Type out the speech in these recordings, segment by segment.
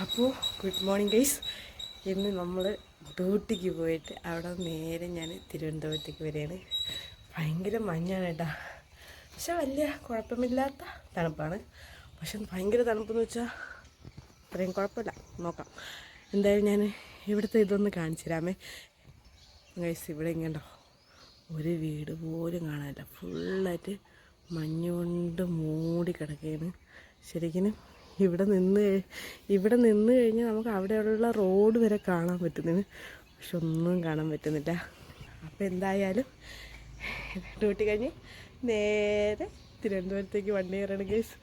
അപ്പോൾ good morning guys ഇന്ന് നമ്മൾ ഡ്യൂട്ടിക്ക് പോയിട്ട് അവിടെ നേരെ ഞാൻ തിരുവനന്തപുരത്തേക്ക് വരികയാണ്. ഭയങ്കര മഞ്ഞാണ് കേട്ടോ. പക്ഷെ വലിയ കുഴപ്പമില്ലാത്ത തണുപ്പാണ്. പക്ഷെ ഭയങ്കര തണുപ്പെന്ന് വെച്ചാൽ അത്രയും കുഴപ്പമില്ല. നോക്കാം. എന്തായാലും ഞാൻ ഇവിടുത്തെ ഇതൊന്ന് കാണിച്ചു തരാമേ. ഗൈസ് ഇവിടെ ഇങ്ങണ്ടോ? ഒരു വീട് പോലും കാണാനില്ല. ഫുള്ളായിട്ട് മഞ്ഞ് കൊണ്ട് മൂടി കിടക്കുകയാണ്. ശരിക്കും ഇവിടെ നിന്ന് ഇവിടെ നിന്ന് കഴിഞ്ഞാൽ നമുക്ക് അവിടെയുള്ള റോഡ് വരെ കാണാൻ പറ്റുന്നതിന് പക്ഷെ ഒന്നും കാണാൻ പറ്റുന്നില്ല. അപ്പോൾ എന്തായാലും ഡ്യൂട്ടി കഴിഞ്ഞ് നേരെ തിരുവനന്തപുരത്തേക്ക് വണ്ടി കയറണം കേസ്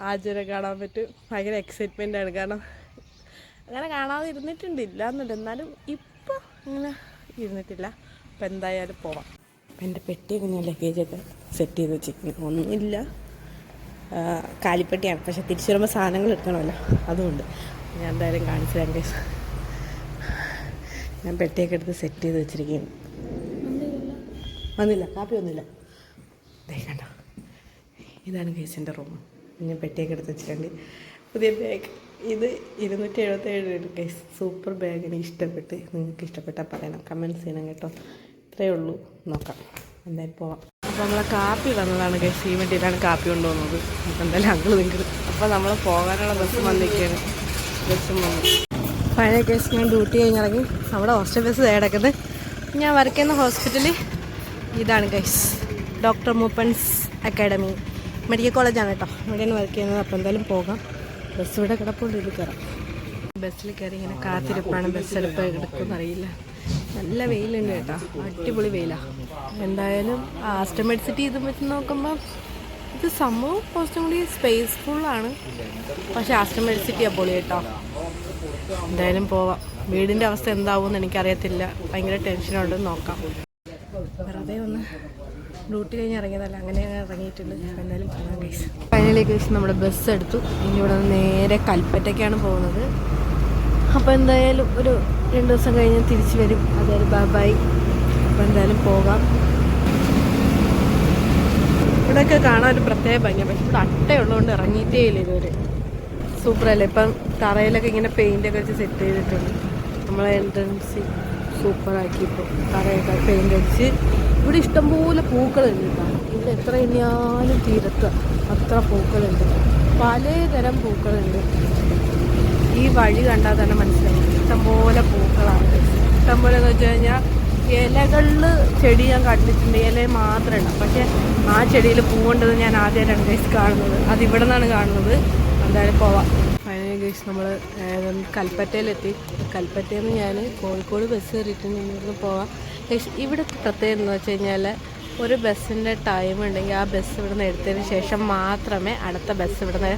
ആചാരം കാണാൻ പറ്റും. ഭയങ്കര എക്സൈറ്റ്മെന്റ് ആണ്. കാരണം അങ്ങനെ കാണാതെ ഇരുന്നിട്ടുണ്ട് ഇല്ല എന്നുണ്ട് എന്നാലും ഇപ്പോൾ അങ്ങനെ ഇരുന്നിട്ടില്ല. അപ്പം എന്തായാലും പോവാം. എന്റെ പെട്ടിയൊക്കെ ഞാൻ ലഗേജൊക്കെ സെറ്റ് ചെയ്ത് വെച്ചിരിക്കുന്നു. ഒന്നുമില്ല. കാലിപ്പെട്ടിയാണ്. പക്ഷെ തിരിച്ചു വരുമ്പോൾ സാധനങ്ങൾ എടുക്കണമല്ലോ. അതുകൊണ്ട് ഞാൻ എന്തായാലും കാണിച്ചു കേസ് ഞാൻ പെട്ടിയൊക്കെ എടുത്ത് സെറ്റ് ചെയ്ത് വെച്ചിരിക്കുകയാണ്. വന്നില്ല കാപ്പി ഒന്നുമില്ല കണ്ടോ. ഇതാണ് കേസിന്റെ റൂം ഞാൻ പെട്ടിയൊക്കെ എടുത്ത് വെച്ചിട്ടുണ്ട്. പുതിയ ബാഗ് ഇത് ഇരുന്നൂറ്റി എഴുപത്തേഴ് രൂപ കേസ് സൂപ്പർ ബാഗ് എനിക്ക് ഇഷ്ടപ്പെട്ട് നിങ്ങൾക്ക് ഇഷ്ടപ്പെട്ടാൽ പറയണം. കമൻസ് ചെയ്യണം കേട്ടോ. ഇത്രയേ ഉള്ളൂ. നോക്കാം. എന്തായാലും പോവാം. അപ്പോൾ നമ്മളെ കാപ്പി വന്നതാണ് കേസ് ഈ വണ്ടിയിലാണ് കാപ്പി കൊണ്ടുപോകുന്നത് എന്തായാലും അങ്കിൾ നിങ്ങൾ അപ്പോൾ നമ്മൾ പോകാനുള്ള ബസ് വന്നിരിക്കുകയാണ്. ബസ്സും വന്നു. പഴയ കേസ് ഞാൻ ഡ്യൂട്ടി കഴിഞ്ഞിറങ്ങി അവിടെ ഹോസ്റ്റൽ ബസ് കിടക്കുന്നത്. ഞാൻ വർക്ക് ചെയ്യുന്ന ഹോസ്പിറ്റലിൽ ഇതാണ് guys doctor Moopens academy medical കോളേജാണ് കേട്ടോ. ഇവിടെയാണ് വർക്ക് ചെയ്യുന്നത്. അപ്പോൾ എന്തായാലും പോകാം. ബസ് ഇവിടെ കിടപ്പുണ്ട്. ഇത് കയറാം. ബസ്സിൽ കയറി ഇങ്ങനെ കാത്തിരിപ്പാണ്. ബസ് എടുപ്പ് കിടക്കുമെന്ന് അറിയില്ല. നല്ല വെയിലുണ്ട് കേട്ടോ. അടിപൊളി വെയിലാണ് എന്തായാലും ആസ്റ്റമേറ്റ് സിറ്റി ഇത് വെച്ച് നോക്കുമ്പോൾ ഇത് സംഭവം കുറച്ചും കൂടി സ്പേസ്ഫുള്ളാണ് പക്ഷെ ആസ്റ്റമേറ്റ് സിറ്റി പൊളി കേട്ടോ. എന്തായാലും പോവാം. വീടിന്റെ അവസ്ഥ എന്താവുമെന്ന് എനിക്കറിയത്തില്ല. ഭയങ്കര ടെൻഷനുണ്ട് നോക്കാം. വെറുതെ ഒന്ന് ഡ്യൂട്ടി കഴിഞ്ഞ് ഇറങ്ങിയതല്ല അങ്ങനെ അങ്ങ് ഇറങ്ങിയിട്ടുണ്ട്. എന്തായാലും പോകാം ഗൈസ് ഫൈനലി ഗൈസ് നമ്മുടെ ബസ് എടുത്തു. ഇനി ഇവിടെ നിന്ന് നേരെ കൽപ്പറ്റയ്ക്കാണ് പോകുന്നത്. അപ്പോൾ എന്തായാലും ഒരു രണ്ട് ദിവസം കഴിഞ്ഞ് തിരിച്ചു വരും. അതായത് ബാബായി അപ്പോൾ എന്തായാലും പോകാം. ഇവിടെയൊക്കെ കാണാൻ ഒരു പ്രത്യേക ഭംഗിയാണ് പക്ഷെ ഇവിടെ അട്ടയുള്ളതുകൊണ്ട് ഇറങ്ങിയിട്ടേ ഇല്ല ഇതുവരെ. സൂപ്പറല്ലേ ഇപ്പം തറയിലൊക്കെ ഇങ്ങനെ പെയിന്റൊക്കെ വെച്ച് സെറ്റ് ചെയ്തിട്ടുണ്ട്. നമ്മളെ എൻട്രൻസ് സൂപ്പറാക്കി ഇപ്പോൾ തറയൊക്കെ പെയിന്റ് അടിച്ച്. ഇവിടെ ഇഷ്ടംപോലെ പൂക്കളുണ്ട് കേട്ടോ. ഇവിടെ എത്ര എണ്ണിയാലും തീരത്ത് അത്ര പൂക്കളുണ്ട്. പലതരം പൂക്കളുണ്ട്. ഈ വഴി കണ്ടാൽ തന്നെ മനസ്സിലാവും ഇഷ്ടംപോലെ പൂക്കളാണ്. ഇഷ്ടംപോലെ എന്ന് വെച്ച് കഴിഞ്ഞാൽ ഇലകളിൽ ചെടി ഞാൻ കണ്ടിട്ടുണ്ട്. ഇല മാത്രമല്ല. പക്ഷെ ആ ചെടിയിൽ പൂവേണ്ടത് ഞാൻ ആദ്യം രണ്ട് ഗൈസ് കാണുന്നത്. അത് ഇവിടെ നിന്നാണ് കാണുന്നത്. എന്തായാലും പോവാം. ഫൈനലി ഗൈസ് നമ്മൾ കൽപ്പറ്റയിലെത്തി. കൽപ്പറ്റയിൽ നിന്ന് ഞാൻ കോഴിക്കോട് ബസ് കയറിയിട്ട് ഇവിടുന്ന് പോവാം. ഗൈസ് ഇവിടുത്തെ പ്രത്യേകത എന്ന് വെച്ച് കഴിഞ്ഞാൽ ഒരു ബസ്സിന്റെ ടൈം ഉണ്ടെങ്കിൽ ആ ബസ് ഇവിടുന്ന് എടുത്തതിന് ശേഷം മാത്രമേ അടുത്ത ബസ് ഇവിടുന്ന്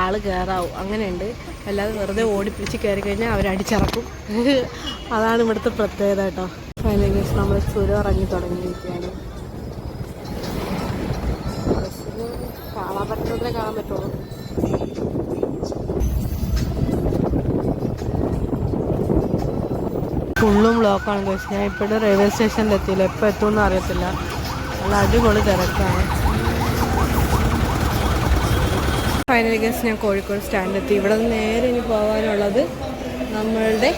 ആൾ കയറാവും അങ്ങനെയുണ്ട്. അല്ലാതെ വെറുതെ ഓടിപ്പിടിച്ച് കയറി കഴിഞ്ഞാൽ അവരടിച്ചിറക്കും അതാണ് ഇവിടുത്തെ പ്രത്യേകത കേട്ടോ. ഫൈനലി നമ്മൾ ചുരം ഇറങ്ങി തുടങ്ങിയിരിക്കുകയാണ്. കാണാൻ പറ്റുന്നതിനെ കാണാൻ പറ്റുള്ളൂ. ഫുള്ളും ബ്ലോക്കാണ് ഞാൻ ഇപ്പോഴും റെയിൽവേ സ്റ്റേഷനിലെത്തിയില്ല എപ്പോൾ എത്തുമെന്ന് അറിയത്തില്ല. നല്ല അടിപൊളി തിരക്കാണ്. ഫൈനലി ഗസ് ഞാൻ കോഴിക്കോട് സ്റ്റാൻഡിലെത്തി. ഇവിടെ നിന്ന് നേരെ ഇനി പോകാനുള്ളത് നമ്മളുടെ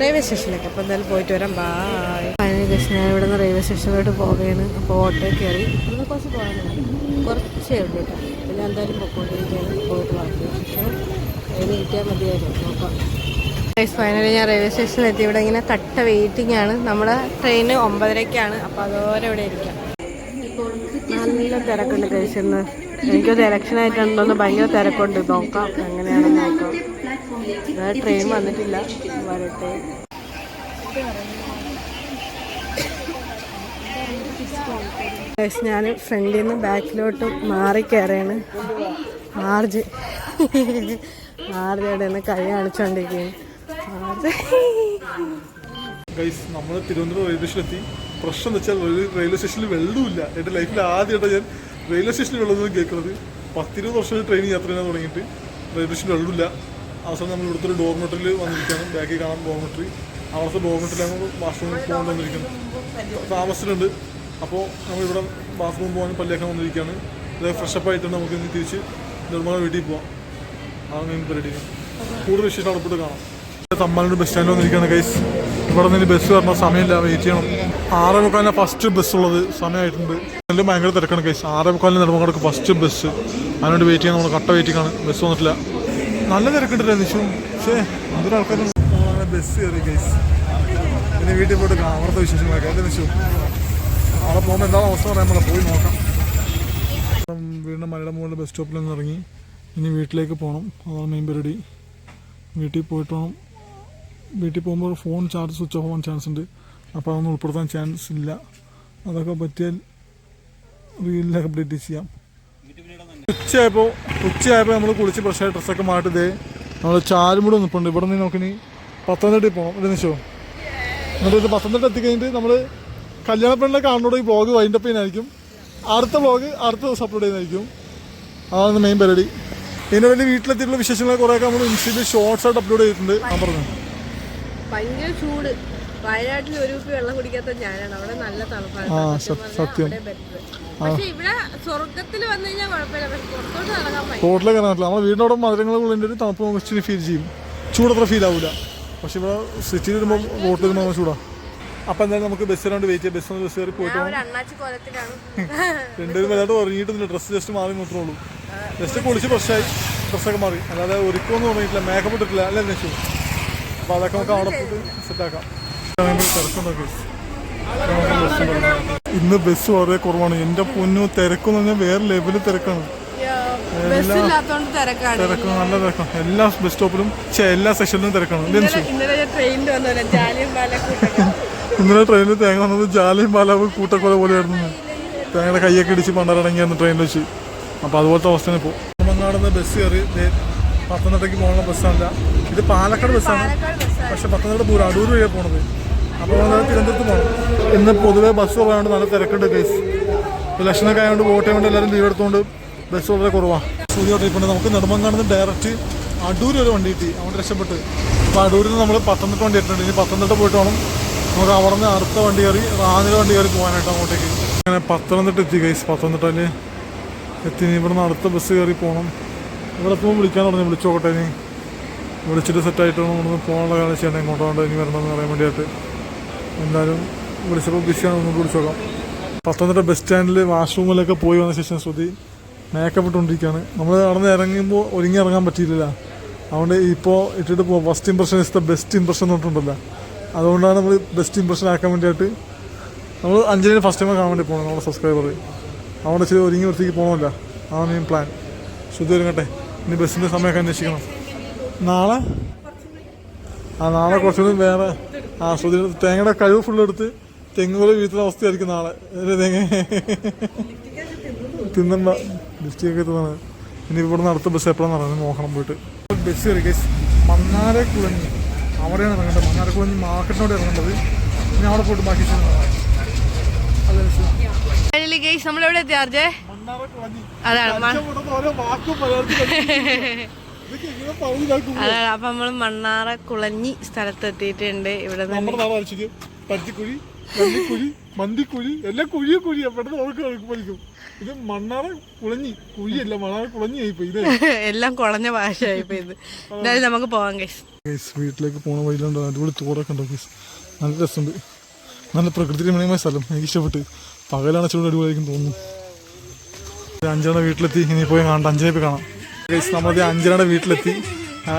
റെയിൽവേ സ്റ്റേഷനിലേക്ക്. അപ്പോൾ എന്തായാലും പോയിട്ട് വരാം. ബായ് ഫൈനലി ഗസ് ഞാൻ ഇവിടെ നിന്ന് റെയിൽവേ സ്റ്റേഷനിലോട്ട് പോവുകയാണ്. അപ്പോൾ ഓട്ടോ കയറി. ഇവിടെ കുറച്ച് പോകാനുണ്ട്. കുറച്ചേ ഉള്ളൂ കേട്ടോ ഞാൻ എന്തായാലും പൊക്കോണ്ടിരിക്കുകയാണ്. പോയിട്ട് വാങ്ങി പക്ഷേ അതിന് കിട്ടിയാൽ മതിയായിരുന്നു. നോക്കാം. ഫൈനലി ഞാൻ റെയിൽവേ സ്റ്റേഷനിൽ എത്തി ഇവിടെ ഇങ്ങനെ കട്ട വെയിറ്റിംഗ് ആണ്. നമ്മുടെ ട്രെയിൻ ഒമ്പതരയ്ക്കാണ് അപ്പോൾ അതോടെ ഇവിടെ ഇരിക്കാം. നല്ല തിരക്കുണ്ട് ഗൈസ് ഇന്ന് ഒരു ഇലക്ഷൻ ആയിട്ടുണ്ടോന്ന് ഭയങ്കര തിരക്കുണ്ട്. നോക്കാം എങ്ങനെയാണെന്ന് നോക്കാം. ട്രെയിൻ വന്നിട്ടില്ല. വരട്ടെ. ഞാൻ ഫ്രണ്ടിൽ നിന്ന് ബാക്കിലോട്ട് മാറി കയറിയാണ് ആർജ് ആർജയുടെ നിന്ന് കൈ കാണിച്ചുകൊണ്ടിരിക്കുകയാണ് ആർജ് ഗൈസ് നമ്മൾ തിരുവനന്തപുരം റെയിൽവേ സ്റ്റേഷനിലെത്തി പ്രശ്നം എന്ന് വെച്ചാൽ റെയിൽവേ സ്റ്റേഷനിൽ വെള്ളമില്ല എന്റെ ലൈഫിൽ ആദ്യമായിട്ടാണ് ഞാൻ റെയിൽവേ സ്റ്റേഷനിൽ വെള്ളം കേൾക്കുന്നത്. പത്തിരുപത് വർഷം ട്രെയിൻ യാത്ര ചെയ്യാൻ തുടങ്ങിയിട്ട് റെയിൽവേ സ്റ്റേഷനിൽ വെള്ളമില്ല അവസാനം നമ്മൾ ഇവിടുത്തെ ഒരു ഡോർമെറ്ററിൽ വന്നിരിക്കുകയാണ്. ബാക്കിൽ കാണാൻ ഡോർമെട്രി അവിടുത്തെ ഡോർമെട്രിയിലാണ് ബാത്റൂമിൽ പോകാൻ വന്നിരിക്കുന്നത്. താമസിച്ചിട്ടുണ്ട് അപ്പോൾ നമ്മളിവിടെ ബാത്റൂം പോകാൻ പല്ലിയാക്കാൻ വന്നിരിക്കുകയാണ്. ഇത് ഫ്രഷപ്പ് ആയിട്ടുണ്ട്. നമുക്ക് ഇനി തിരിച്ച് നിർമ്മല വീട്ടിൽ പോവാം. അതാണ് മെയിൻ പരിപാടി. കൂടുതൽ വിശേഷം അവിടെ പോയിട്ട് കാണാം. തമ്മാനോട് ബസ് സ്റ്റാൻഡിൽ വന്നിരിക്കുകയാണ് ഗൈസ് ഇവിടെ നിന്ന് ബസ് വരണ സമയമില്ല. വെയിറ്റ് ചെയ്യണം. ആറേ മുക്കാലിന് ഫസ്റ്റ് ബസ് ഉള്ളത്. സമയമായിട്ടുണ്ട്. എല്ലാം ഭയങ്കര തിരക്കാണ് കേസ് ആറേ മുക്കാലിന് നെടുമങ്ങാടക്ക് ഫസ്റ്റ് ബസ് അതിനോട് വെയിറ്റ് ചെയ്യാൻ നമ്മൾ കട്ട വെയിറ്റിംഗ് ആണ് ബസ് വന്നിട്ടില്ല. നല്ല തിരക്കുണ്ടല്ലേ നിശു പക്ഷേ എന്തൊരു ആൾക്കാരും ബസ് കയറി കേസ് പിന്നെ വീട്ടിൽ പോയിട്ട് അവിടുത്തെ വിശേഷങ്ങളൊക്കെ. അല്ലേ നിശു അവിടെ പോകുമ്പോൾ എന്താണ് അവസ്ഥ പറയാൻ നമ്മളെ പോയി നോക്കാം. വീടിന്റെ മലയുടെ മുകളിൽ ബസ് സ്റ്റോപ്പിൽ നിന്ന് ഇറങ്ങി. ഇനി വീട്ടിലേക്ക് പോകണം അതാണ് മെയിൻ പരിപാടി. വീട്ടിൽ പോയിട്ട് വേണം. വീട്ടിൽ പോകുമ്പോൾ ഫോൺ ചാർജ് സ്വിച്ച് ഓഫ് ആവാൻ ചാൻസ് ഉണ്ട്. അപ്പോൾ അതൊന്നും ഉൾപ്പെടുത്താൻ ചാൻസ് ഇല്ല. അതൊക്കെ പറ്റിയാൽ റീലിലൊക്കെ അപ്ഡേറ്റ് ചെയ്യാം. ഉച്ചയായപ്പോൾ ഉച്ചയായപ്പോൾ നമ്മൾ കുളിച്ച് ഫ്രഷായി ഡ്രസ്സൊക്കെ മാറ്റി നമ്മൾ ചാലുമുടി നിൽപ്പുണ്ട് ഇവിടെ നിന്ന് നോക്കിനി പത്തനംതിട്ടയിൽ പോകണം ഒരു നിമിഷമോ എന്നിട്ട് പത്തനംതിട്ട എത്തിക്കഴിഞ്ഞിട്ട് നമ്മൾ കല്യാണ പെണ്ണിനെ കാണുന്നതോടെ ഈ വ്ളോഗ് വൈൻഡപ്പ് ചെയ്യുന്നതായിരിക്കും. അടുത്ത വ്ളോഗ് അടുത്ത ദിവസം അപ്ലോഡ് ചെയ്യുന്നതായിരിക്കും. അതാണ് മെയിൻ പരിപാടി. ഇതിനു വേണ്ടി വീട്ടിലെത്തിയിട്ടുള്ള വിശേഷങ്ങൾ കുറേയൊക്കെ നമ്മൾ ഇൻസ്റ്റയിൽ ഷോർട്സ് ആയിട്ട് അപ്ലോഡ് ചെയ്തിട്ടുണ്ട്. ഞാൻ പറഞ്ഞു ഭയങ്കര ചൂട്. വയനാട്ടിൽ ഒരു കുപ്പി വെള്ളം കുടിക്കാത്ത ഞാനാണ്. അവിടെ നല്ല തണുപ്പാണ്. സത്യം. പക്ഷെ ഇവിടെ സ്വർഗത്തിൽ വന്നു കഴിഞ്ഞാൽ കുഴപ്പമില്ല. പക്ഷെ പുറത്തോട്ട് നടക്കാൻ റോഡിലേക്ക് ഇറങ്ങാൻ പറ്റില്ല നമ്മുടെ വീടിനോട് മധുരങ്ങളുള്ളിന്റെ ഒരു തണുപ്പ് നമുക്ക് ഇച്ചിരി ഫീൽ ചെയ്യും. ചൂടത്ര ഫീൽ ആവില്ല പക്ഷെ ഇവിടെ സിറ്റിയിൽ വരുമ്പോൾ റോട്ടിൽ വരുമ്പോൾ നമുക്ക് ചൂടാ. അപ്പൊ എന്തായാലും നമുക്ക് ബസ് വരാണ്ട് വെയിറ്റ് ചെയ്യാം. ബസ് ബസ് കയറി പോയിട്ട് രണ്ടുപേരും വല്ലാണ്ട് ഉറങ്ങിയിട്ടൊന്നുമില്ല ഡ്രസ്സ് ജസ്റ്റ് മാറി മാത്രമേ ഉള്ളൂ. ജസ്റ്റ് കുളിച്ച് ഫ്രഷായി ഡ്രസ്സൊക്കെ മാറി. അല്ലാതെ ഒരുക്കമൊന്നും പറഞ്ഞിട്ടില്ല. മേക്കപ്പ് ഇട്ടിട്ടില്ല. അല്ലേ നെച്ചു അപ്പോൾ അതൊക്കെ നമുക്ക് അവിടെ പോയിട്ട് സെറ്റാക്കാം ഇന്ന് ബസ് വളരെ കുറവാണ്. എന്റെ പൊന്നു തിരക്കെന്ന് പറഞ്ഞാൽ വേറെ ലെവൽ തിരക്കാണ്. തിരക്ക് നല്ല തിരക്കാണ് എല്ലാ ബസ് സ്റ്റോപ്പിലും എല്ലാ സെക്ഷനിലും തിരക്കാണ്. ഇന്നലെ ട്രെയിനിൽ തേങ്ങ വന്നത് ജാലിയും ബാലാവ് കൂട്ടക്കൊല പോലെയായിരുന്നു. തേങ്ങയുടെ കൈയൊക്കെ ഇടിച്ച് പണ്ടാറടങ്ങിയായിരുന്നു ട്രെയിനിൽ വെച്ച്. അപ്പോൾ അതുപോലത്തെ അവസ്ഥയാണ് ഇപ്പോൾ മങ്ങാടുന്ന ബസ് കയറി പത്തനംതിട്ടയ്ക്ക് പോകുന്ന ബസ്സല്ല. ഇത് പാലക്കാട് ബസ്സാണ്. പക്ഷെ പത്തനംതിട്ട ദൂരം അടൂർ വഴിയാണ് പോണത്. അപ്പോൾ തിരുവനന്തപുരത്ത് പോകണം ഇന്ന് പൊതുവേ ബസ് കുറവായതുകൊണ്ട് നല്ല തിരക്കുണ്ട് കേസ് ഇലക്ഷനൊക്കെ ആയതുകൊണ്ട് വോട്ട് ചെയ്യുമ്പോൾ എല്ലാവരും ലീവ് എടുത്തുകൊണ്ട് ബസ് വളരെ കുറവാണ് സൂര്യ ട്രിപ്പുണ്ട് നമുക്ക് നെടുമങ്ങാട് നിന്ന് ഡയറക്റ്റ് അടൂർ വരെ വണ്ടി കിട്ടി. അതുകൊണ്ട് രക്ഷപ്പെട്ട്. അപ്പോൾ അടൂരിൽ നിന്ന് നമ്മൾ പത്തനംതിട്ട വണ്ടി ഇട്ടിട്ടുണ്ട് ഇനി പത്തനംതിട്ട പോയിട്ട് വേണം നമുക്ക് അവിടെ നിന്ന് അടുത്ത വണ്ടി കയറി റാന്നിലെ വണ്ടി കയറി പോകാനായിട്ട് അങ്ങോട്ടേക്ക്. അങ്ങനെ പത്തനംതിട്ട എത്തി ഗൈസ് പത്തനംതിട്ടയിൽ എത്തി. ഇവിടുന്ന് അടുത്ത ബസ് കയറി പോകണം ഇവിടെ വിളിക്കാൻ തുടങ്ങി. വിളിച്ചോട്ടെ ഇനി. വിളിച്ചിട്ട് സെറ്റായിട്ട് ഇവിടുന്ന് പോകാനുള്ള കാര്യം ചെയ്യണം ഇങ്ങോട്ട് വേണ്ട ഇനി വരണമെന്ന് പറയാൻ വേണ്ടിയിട്ട്. എന്തായാലും വിളിച്ചപ്പോൾ ബിസിയാണ് ഒന്നുകൂടി വിളിച്ചു നോക്കാം പത്തനംതിട്ട ബസ് സ്റ്റാൻഡിൽ വാഷ്റൂമിലൊക്കെ പോയി വന്ന ശേഷം ശ്രുതി മേക്കപ്പ് ഇട്ടുകൊണ്ടിരിക്കുകയാണ്. നമ്മൾ അവിടെ നിന്ന് ഇറങ്ങുമ്പോൾ ഒരുങ്ങി ഇറങ്ങാൻ പറ്റിയില്ല അതുകൊണ്ട് ഇപ്പോൾ ഇട്ടിട്ട് പോകാം first impression is the best impression പറഞ്ഞിട്ടുണ്ടല്ലോ. അതുകൊണ്ടാണ് നമ്മൾ ബെസ്റ്റ് ഇമ്പ്രഷൻ ആക്കാൻ വേണ്ടിയിട്ട് നമ്മൾ അഞ്ജലിനെ ഫസ്റ്റ് ടൈം കാണാൻ വേണ്ടി പോകണം നമ്മുടെ സബ്സ്ക്രൈബർ അതുകൊണ്ട് ഇച്ചിരി ഒരുങ്ങി വൃത്തിക്ക് പോകണമല്ല അതാണ് മെയിൻ പ്ലാൻ ശ്രുതി ഒരുങ്ങട്ടെ. ഇനി ബസ്സിന്റെ സമയമൊക്കെ അന്വേഷിക്കണം. നാളെ? ആ നാളെ കുറച്ചുകൂടി വേറെ ആ ശ്രുതി തേങ്ങയുടെ കഴിവ് ഫുള്ള് എടുത്ത് തെങ്ങ് പോലെ വീട്ടിലെ അവസ്ഥയായിരിക്കും നാളെ. തേങ്ങ? തിന്നണ്ട. ലിഫ്റ്റിയൊക്കെ തിന്നാണ്. ഇനി ഇവിടെ നിന്ന് അടുത്ത ബസ് എപ്പോഴാണ് പറയുന്നത് നോക്കണം പോയിട്ട്. ബസ് കയറി കേസ് മണ്ണാരെ കുളഞ്ഞി അവിടെയാണ് ഇറങ്ങേണ്ടത്. മണ്ണാരെ കുളഞ്ഞി മാർക്കറ്റിനോട് ഇറങ്ങേണ്ടത്. ഇനി അവിടെ പോയിട്ട് ബാക്കി ചെയ്യുന്നതാണ്. അല്ലേ ഗെയ്സ് നമ്മളെവിടെ എത്തിയാർജേ അതാണ് അതാണ് അപ്പൊ നമ്മൾ മണ്ണാറ കുളഞ്ഞി സ്ഥലത്തെത്തിയിട്ടുണ്ട്. ഇവിടെ പരുത്തിക്കുഴി മല്ലിക്കുഴി മന്തിക്കുഴി എല്ലാം കുഴിയും കുഴിയാ പെട്ടെന്ന് ഓർക്ക് പഠിക്കും ഇത് മണ്ണാറ കുളഞ്ഞി കുഴിയല്ല മണ്ണാറ കുളഞ്ഞി ആയിപ്പോ ഇത്. എല്ലാം കുളഞ്ഞ ഭാഷ ആയിപ്പോയി ഇത് എന്തായാലും നമുക്ക് പോവാം ഗൈസ് ഗൈസ് വീട്ടിലേക്ക് പോണ വഴിയിലുണ്ടോ. അടിപൊളി തോടൊക്കെ ഉണ്ടോ ഗൈസ് നല്ല രസമുണ്ട്. നല്ല പ്രകൃതി രമണീയമായ സ്ഥലം. എനിക്ക് ഇഷ്ടപ്പെട്ട് പകലാണ് ചൂട് അടിപൊളിയായിരിക്കും തോന്നുന്നു. ഇത് വീട്ടിലെത്തി. ഇനി പോയി കാണാം അഞ്ചിനെ പോയി കാണാം. നമ്മളത് അഞ്ചനയുടെ വീട്ടിലെത്തി.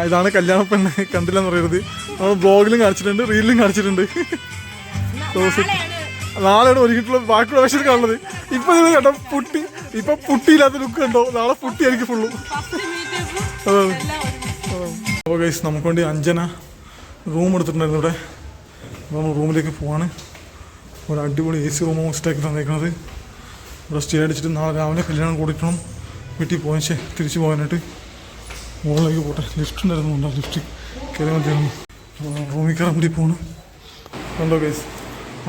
ഇതാണ് കല്യാണ പെണ്ണ്. കണ്ടില്ലെന്ന് പറയരുത്. നമ്മൾ ബ്ലോഗിലും കാണിച്ചിട്ടുണ്ട് റീലിലും കാണിച്ചിട്ടുണ്ട്. നാളെയാണ് ഒരുക്കിയിട്ടുള്ള ബാക്കിയുള്ള വേഷത്തിൽ കാണുന്നത്. ഇപ്പൊ നിങ്ങൾ കേട്ടോ പുട്ടി. ഇപ്പൊ പുട്ടിയില്ലാത്ത ലുക്ക് ഉണ്ടോ നാളെ പുട്ടിയായിരിക്കും എനിക്ക് അതാണ് അപ്പോൾ ഗൈസ് നമുക്ക് വേണ്ടി അഞ്ജന റൂം എടുത്തിട്ടുണ്ടായിരുന്നു ഇവിടെ. നമ്മൾ റൂമിലേക്ക് പോവാണ്. ഒരു അടിപൊളി എ സി റൂം സ്റ്റേക്ക് തന്നേക്കുന്നത് ഇവിടെ സ്റ്റേ അടിച്ചിട്ട് നാളെ രാവിലെ കല്യാണം കൂടിക്കണം. വീട്ടിൽ പോയി ശേ തിരിച്ചു പോകാനായിട്ട് മുകളിലേക്ക് പോട്ടെ. ലിഫ്റ്റ് ഉണ്ടായിരുന്നു ഉണ്ടോ ലിഫ്റ്റ് കയറി മതിയായിരുന്നു റൂമിൽ കയറാൻ വേണ്ടി പോകണം കണ്ടോ കേസ്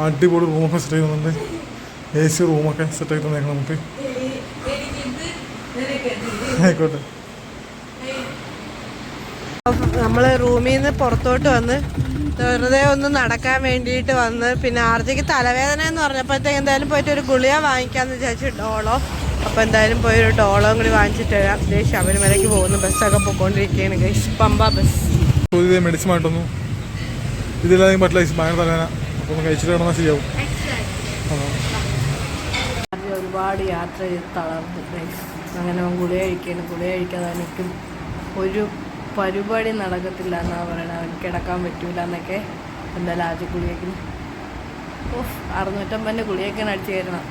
അടിപൊളി റൂമൊക്കെ സെറ്റ് ചെയ്യുന്നുണ്ട് എ സി റൂമൊക്കെ സെറ്റ് ആക്കി തന്നേക്കണം നമുക്ക്. ആയിക്കോട്ടെ. നമ്മൾ റൂമിൽ നിന്ന് പുറത്തോട്ട് വന്ന് വെറുതെ ഒന്ന് നടക്കാൻ വേണ്ടിയിട്ട് വന്ന്. പിന്നെ ആർജിക്ക് തലവേദന എന്ന് പറഞ്ഞപ്പോഴത്തേക്ക് എന്തായാലും പോയിട്ട് ഒരു ഗുളിക വാങ്ങിക്കാന്ന് വിചാരിച്ചു ഡോളോ. അപ്പോൾ എന്തായാലും പോയി ഒരു ഡോളം കൂടി വാങ്ങിച്ചിട്ട് വരാം. ദേ ശബരിമലയ്ക്ക് പോകുന്നു. ബസ്സൊക്കെ പോയിക്കൊണ്ടിരിക്കുകയാണ് ഗൈസ്. പമ്പ ബസ്. മെഡിസിൻ ആയിട്ടൊന്നും ഇതില്ലാതെ പറ്റില്ല ഭയങ്കര തലവേദന. അപ്പോൾ ഒന്ന് കഴിച്ചിട്ട് കിടന്നാൽ ശരിയാവും. ഒരുപാട് യാത്ര ചെയ്ത് തളർന്നു അങ്ങനെ ഗുളിക കഴിക്കുകയാണ്. ഗുളിക കഴിക്കാതെ എനിക്കും ഒരു പരിപാടി നടക്കത്തില്ല എന്നാണ് പറയണത് അവൻ കിടക്കാൻ പറ്റൂല എന്നൊക്കെ എന്തായാലും ആദ്യം ഗുളികയ്ക്ക് ഓഫ് അറുന്നൂറ്റമ്പതിന്റെ ഗുളികയൊക്കെയാണ് അടിച്ചു കയറണം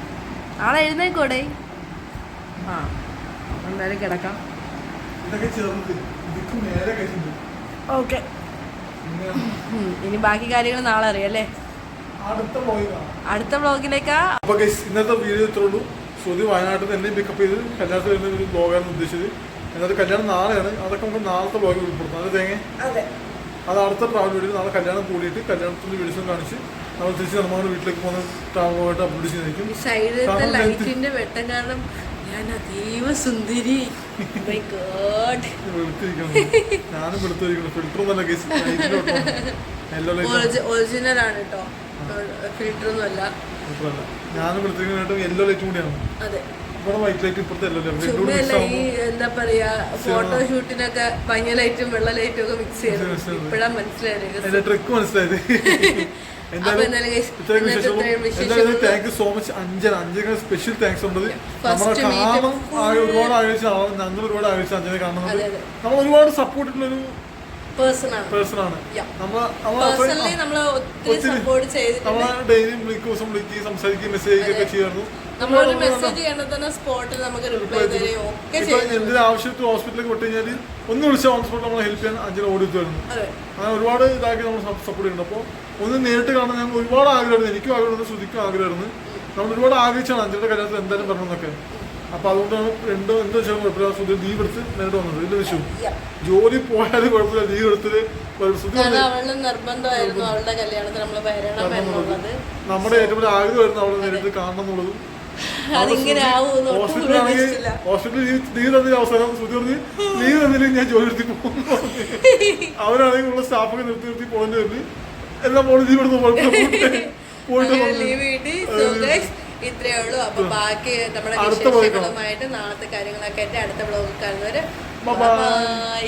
ആളെ എഴുന്നേക്കോടെ? ആ എന്തായാലും കിടക്കാം. ഓക്കെ. ഇനി ബാക്കി കാര്യങ്ങൾ നാളെ അറിയാം അല്ലേ? അടുത്ത ബ്ലോഗിലേക്കാ ഇന്നത്തെ വീഡിയോ ഇത്രേ ഉള്ളൂ. ശ്രുതി വയനാട്ടിൽ തന്നെ പിക്കപ്പ് ചെയ്ത് കല്യാണത്തിൽ ബ്ലോഗാണ് ഉദ്ദേശിച്ചത്. എന്നിട്ട് കല്യാണം നാളെയാണ്. അതൊക്കെ നമുക്ക് നാളത്തെ ബ്ലോഗിൽ ഉൾപ്പെടുത്താം. അത് തേങ്ങ? അതെ. അടുത്ത ട്രാവൽ വീഡിയോ നാളെ കല്യാണം കൂടിയിട്ട് കല്യാണത്തിന്റെ വീഡിയോസും കാണിച്ച് നമ്മൾ തിരിച്ച് നമ്മുടെ വീട്ടിലേക്ക് പോകുന്ന ട്രാവലുമായിട്ട് അപ്ലോഡ് ചെയ്തിരിക്കും ഈ ലൈറ്റിന്റെ വെട്ടം കാരണം ഞാൻ അതീവ സുന്ദരി. മൈ ഗോഡ് വെളുത്തിരിക്കണം. ഞാനും വെളുത്തിരിക്കണം. ഫിൽറ്റർ ഒന്നല്ല കേസ് ഒറിജിനൽ ആണ്. കേട്ടോ ഫിൽറ്റർ ഒന്നും അല്ല ഫിൽറ്ററല്ല ഞാനും വെളുത്തിരിക്കണം യെല്ലോ ലൈറ്റും കൂടിയാണ്. അതെ. ഈ എന്താ പറയാ ഫോട്ടോഷൂട്ടിനൊക്കെ മഞ്ഞ ലൈറ്റും വെള്ള ലൈറ്റും ഒക്കെ മിക്സ് ചെയ്തു. ഇപ്പഴാ മനസ്സിലായത് thank you so much Anjana. Anjana special thanks ഉണ്ട്. നമ്മളെ കാണാൻ ഒരുപാട് ആഴ്ച ഞങ്ങൾ ഒരുപാട് ആഴ്ച അഞ്ജനെ കാണുന്നത്. നമ്മൾ ഒരുപാട് സപ്പോർട്ട് ഉള്ള ഒരു ഡെയിലി വിളിക്കും സംസാരിക്കുകയും മെസ്സേജ് ചെയ്യുകയൊക്കെ ചെയ്യായിരുന്നു നമ്മളൊരു മെസ്സേജ് ചെയ്യണ തന്നെ സ്പോട്ടിൽ നമുക്ക് റിപ്ലൈ തരുകയും ഒക്കെ ചെയ്തിട്ടുണ്ട് എന്തിനും ആവശ്യത്തിന് ഹോസ്പിറ്റലിലേക്ക് വിട്ട് കഴിഞ്ഞാൽ ഒന്ന് വിളിച്ചാൽ ഓൺസ്പോട്ട് നമ്മൾ നമ്മളെ ഹെൽപ്പ് ചെയ്യാൻ അഞ്ജന ഓടി വരുന്നു അങ്ങനെ ഒരുപാട് ഇതാക്കി നമ്മൾ സപ്പോർട്ട് ചെയ്യുന്നുണ്ട്. അപ്പോൾ ഒന്ന് നേരിട്ട് കാണാൻ ഞങ്ങൾ ഒരുപാട് ആഗ്രഹമായിരുന്നു. എനിക്കും ആഗ്രഹമായിരുന്നു ശ്രുതിക്കും ആഗ്രഹമായിരുന്നു. നമ്മൾ ഒരുപാട് ആഗ്രഹിച്ചാണ് അഞ്ചിന്റെ കല്യാണത്തിൽ എന്തായാലും വരണമെന്നൊക്കെ അപ്പൊ അതുകൊണ്ടാണ് രണ്ട് എന്തോ വെച്ചാൽ കുഴപ്പമില്ല. ശ്രുതി ലീവ് എടുത്ത് നേരിട്ട് വന്നത് എന്റെ വിഷയം ജോലി പോയാലും കുഴപ്പമില്ല. ലീവ് എടുത്തിട്ട് നമ്മുടെ ഏറ്റവും വലിയ ആഗ്രഹമായിരുന്നു അവളെ നേരിട്ട് കാണണം എന്നുള്ളതും. അതിങ്ങനെ ആവുമെന്ന് ഒട്ടും പ്രതീക്ഷിച്ചില്ല. ഹോസ്പിറ്റലിൽ ശ്രുതി പറഞ്ഞ് തന്നില്ലെങ്കിൽ ഞാൻ ജോലി എടുത്ത്. അവരാണെങ്കിൽ ഉള്ള സ്റ്റാഫൊക്കെ നിർത്തി നിർത്തി പോകേണ്ടി വന്ന് എല്ലാം എടുത്ത് പോയിട്ട് ഇത്രയേ ഉള്ളൂ അപ്പൊ ബാക്കി നമ്മുടെ. വിശേഷങ്ങളുമായിട്ട് നാളത്തെ കാര്യങ്ങളൊക്കെ ആയിട്ട് അടുത്ത ബ്ലോഗിൽ കാണുന്നവര്. ബൈ